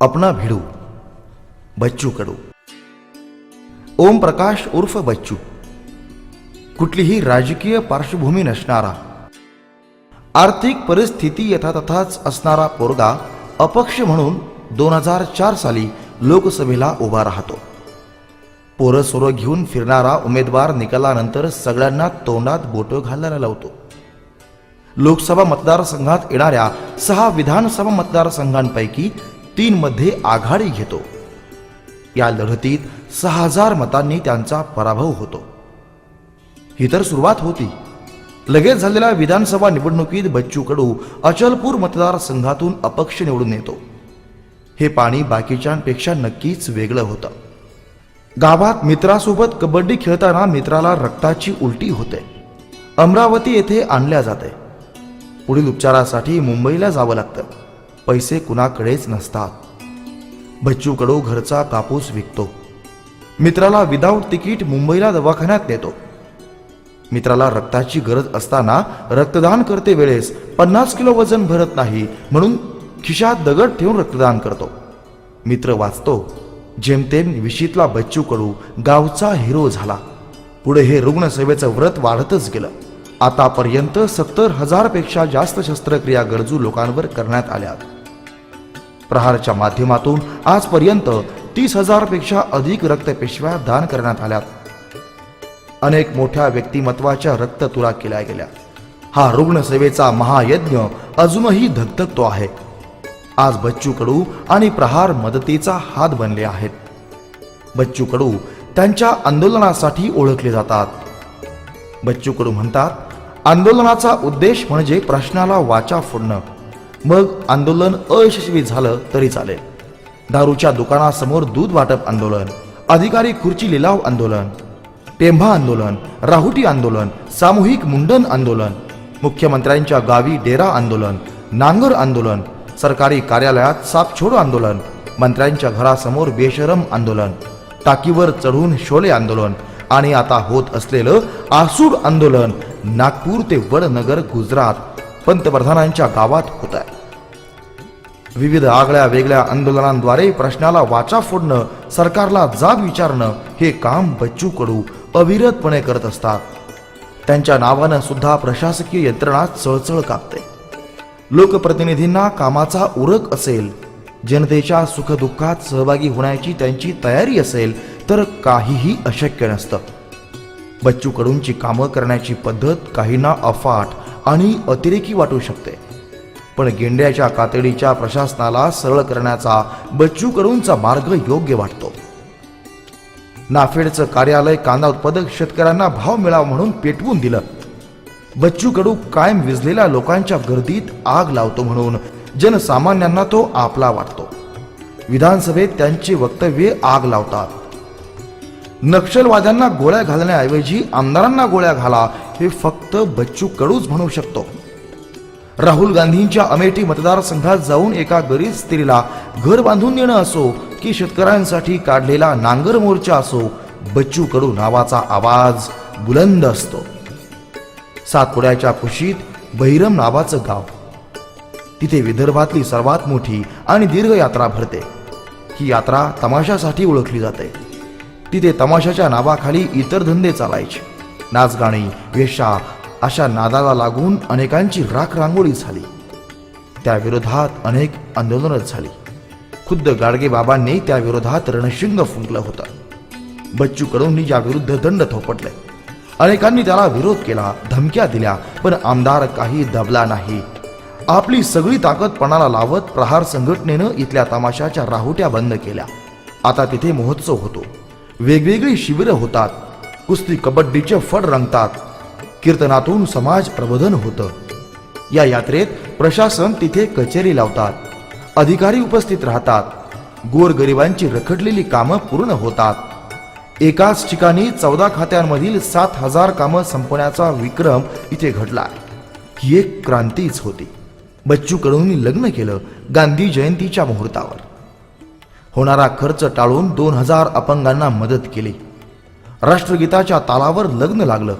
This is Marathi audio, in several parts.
अपना भिडू बच्चू कडू। ओम प्रकाश उर्फ बच्चू कुठलीही राजकीय पार्श्वभूमी नसणारा आर्थिक परिस्थिती यथातथाच असणारा पोरगा अपक्ष म्हणून दोन हजार चार साली लोकसभेला उभा राहतो। पोरं सोरं घेऊन फिरणारा उमेदवार निकालानंतर सगळ्यांना तोंडात बोटं घालायला लावतो। लोकसभा मतदारसंघात येणाऱ्या सहा विधानसभा मतदारसंघांपैकी तीनमध्ये आघाडी घेतो. या लढतीत सहा हजार मतांनी त्यांचा पराभव होतो. ही तर सुरुवात होती. लगेच झालेल्या विधानसभा निवडणुकीत बच्चू कडू अचलपूर मतदारसंघातून अपक्ष निवडून येतो. हे पाणी बाकीच्यांपेक्षा नक्कीच वेगळं होतं. गावात मित्रासोबत कबड्डी खेळताना मित्राला रक्ताची उलटी होते. अमरावती येथे आणल्या जाते. पुढील उपचारासाठी मुंबईला जावं लागतं. पैसे कुणाकडेच नसतात. बच्चू कडू घरचा कापूस विकतो. मित्राला विदाऊट तिकीट मुंबईला दवाखान्यात नेतो. मित्राला रक्ताची गरज असताना रक्तदान करते वेळेस पन्नास किलो वजन भरत नाही म्हणून खिशात दगड ठेवून रक्तदान करतो. मित्र वाचतो जेमतेम विशीतला बच्चू कडू गावचा हिरो झाला. पुढे हे रुग्णसेवेचं व्रत वाढतच गेलं. आतापर्यंत सत्तर हजारपेक्षा जास्त शस्त्रक्रिया गरजू लोकांवर करण्यात आल्या प्रहारच्या माध्यमातून आजपर्यंत तीस हजारपेक्षा अधिक रक्तपेशव्या दान करण्यात आल्यात. अनेक मोठ्या व्यक्तिमत्वाच्या रक्ततुरा केल्या गेल्या. हा रुग्णसेवेचा महायज्ञ अजूनही धगधगतो आहे. आज बच्चू कडू आणि प्रहार मदतीचा हात बनले आहेत. बच्चू कडू त्यांच्या आंदोलनासाठी ओळखले जातात. बच्चू कडू म्हणतात आंदोलनाचा उद्देश म्हणजे प्रश्नाला वाचा फोडणं. मग आंदोलन अयशस्वी झालं तरी चालेल. दारूच्या दुकानासमोर दूध वाटप आंदोलन अधिकारी खुर्ची लिलाव आंदोलन टेंभा आंदोलन राहुटी आंदोलन सामूहिक मुंडन आंदोलन मुख्यमंत्र्यांच्या गावी डेरा आंदोलन नांगर आंदोलन सरकारी कार्यालयात सापछोड आंदोलन मंत्र्यांच्या घरासमोर बेशरम आंदोलन टाकीवर चढून शोले आंदोलन आणि आता होत असलेलं आसूड आंदोलन नागपूर ते वडनगर गुजरात पंतप्रधानांच्या गावात होत आहे विविध आगळ्या वेगळ्या आंदोलनांद्वारे प्रश्नाला वाचा फोडणं सरकारला जाब विचारणं हे काम बच्चू कडू अविरतपणे करत असतात. त्यांच्या नावानं सुद्धा प्रशासकीय यंत्रणा चळचळ कापते. लोकप्रतिनिधींना कामाचा उरक असेल जनतेच्या सुखदुःखात सहभागी होण्याची त्यांची तयारी असेल तर काहीही अशक्य नसतं. बच्चू कडूंची कामं करण्याची पद्धत काहींना अफाट आणि अतिरेकी वाटू शकते. पण गेंड्याच्या कातडीच्या प्रशासनाला सरळ करण्याचा बच्चू कडूंचा मार्ग योग्य वाटतो. नाफेडचं कार्यालय कांदा उत्पादक शेतकऱ्यांना भाव मिळावा म्हणून पेटवून दिलं. बच्चू कडू कायम विजलेल्या लोकांच्या गर्दीत आग लावतो म्हणून जनसामान्यांना तो आपला वाटतो. विधानसभेत त्यांची वक्तव्ये आग लावतात. नक्षलवाद्यांना गोळ्या घालण्याऐवजी आमदारांना गोळ्या घाला हे फक्त बच्चू कडूच म्हणू शकतो. राहुल गांधींच्या अमेठी मतदारसंघात जाऊन एका गरीब स्त्रीला घर बांधून देणं असो की शेतकऱ्यांसाठी काढलेला नांगर मोर्चा असो बच्चू कडू नावाचा आवाज बुलंद असतो. सातपुड्याच्या कुशीत बहिरम नावाचं गाव. तिथे विदर्भातली सर्वात मोठी आणि दीर्घ यात्रा भरते. ही यात्रा तमाशासाठी ओळखली जाते. तिथे तमाशाच्या नावाखाली इतर धंदे चालायचे. नाचगाणी वेशा अशा नादाला लागून अनेकांची राख रांगोळी झाली. त्याविरोधात अनेक आंदोलनं झाली. खुद्द गाडगेबाबांनी त्याविरोधात रणशिंग फुंकलं होतं. बच्चू कडूंनी याविरुद्ध दंड थोपटले. अनेकांनी त्याला विरोध केला धमक्या दिल्या पण आमदार काही दबला नाही. आपली सगळी ताकद पणाला लावत प्रहार संघटनेनं इथल्या तमाशाच्या राहुट्या बंद केल्या. आता तिथे महोत्सव होतो. वेगवेगळी शिबिरं होतात. कुस्ती कबड्डीचे फड रंगतात. कीर्तनातून समाज प्रबोधन होतं. या यात्रेत प्रशासन तिथे कचेरी लावतात. अधिकारी उपस्थित राहतात. गोरगरिबांची रखडलेली कामं पूर्ण होतात. एकाच ठिकाणी चौदा खात्यांमधील सात हजार कामं संपवण्याचा विक्रम इथे घडला. ही एक क्रांतीच होती. बच्चू कडूंनी लग्न केलं गांधी जयंतीच्या मुहूर्तावर. होणारा खर्च टाळून दोन हजार अपंगांना मदत केली. राष्ट्रगीताच्या तालावर लग्न लागलं.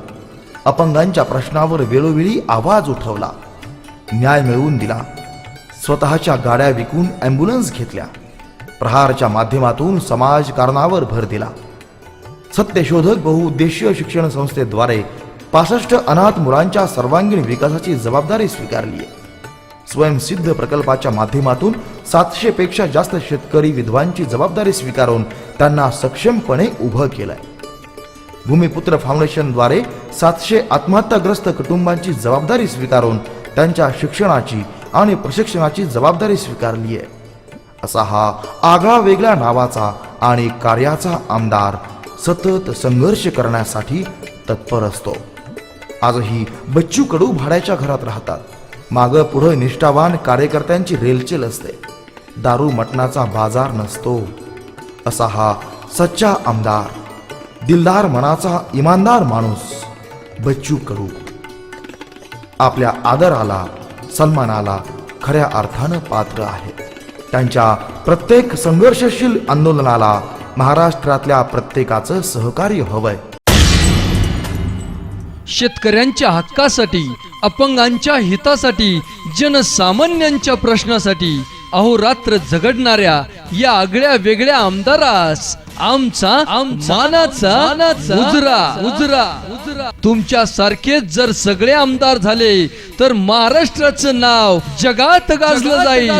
अपंगांच्या प्रश्नावर वेळोवेळी आवाज उठवला. न्याय मिळवून दिला. स्वतःच्या गाड्या विकून ॲम्ब्युलन्स घेतल्या. प्रहारच्या माध्यमातून समाजकारणावर भर दिला. सत्यशोधक बहुउद्देशीय शिक्षण संस्थेद्वारे पासष्ट अनाथ मुलांच्या सर्वांगीण विकासाची जबाबदारी स्वीकारली आहे. स्वयंसिद्ध प्रकल्पाच्या माध्यमातून सातशे पेक्षा जास्त शेतकरी विधवांची जबाबदारी स्वीकारून त्यांना सक्षमपणे उभं केलंय. भूमिपुत्र फाउंडेशनद्वारे सातशे आत्महत्याग्रस्त कुटुंबांची जबाबदारी स्वीकारून त्यांच्या शिक्षणाची आणि प्रशिक्षणाची जबाबदारी स्वीकारली आहे. असा हा आगळा वेगळ्या नावाचा आणि कार्याचा आमदार सतत संघर्ष करण्यासाठी तत्पर असतो. आजही बच्चू कडू भाड्याच्या घरात राहतात. मागं पुढं निष्ठावान कार्यकर्त्यांची रेलचेल असते. दारू मटणाचा बाजार नसतो. असा हा सच्चा आमदार दिलदार मनाचा इमानदार माणूस बच्चू कडू आपल्या आदराला सन्मानाला खऱ्या अर्थानं पात्र आहे. त्यांच्या प्रत्येक संघर्षशील आंदोलनाला महाराष्ट्रातल्या प्रत्येकाचं सहकार्य हवंय. शेतकऱ्यांच्या हक्कासाठी अपंगांच्या हितासाठी जनसामान्यांच्या प्रश्नासाठी अहोरात्र झगडणाऱ्या या आगळ्या वेगळ्या आमदारास आमचा उजरा उजरा. उजरा. तुमच्या सारखेच जर सगळे आमदार झाले तर महाराष्ट्राचं नाव जगात गाजलं जाईल.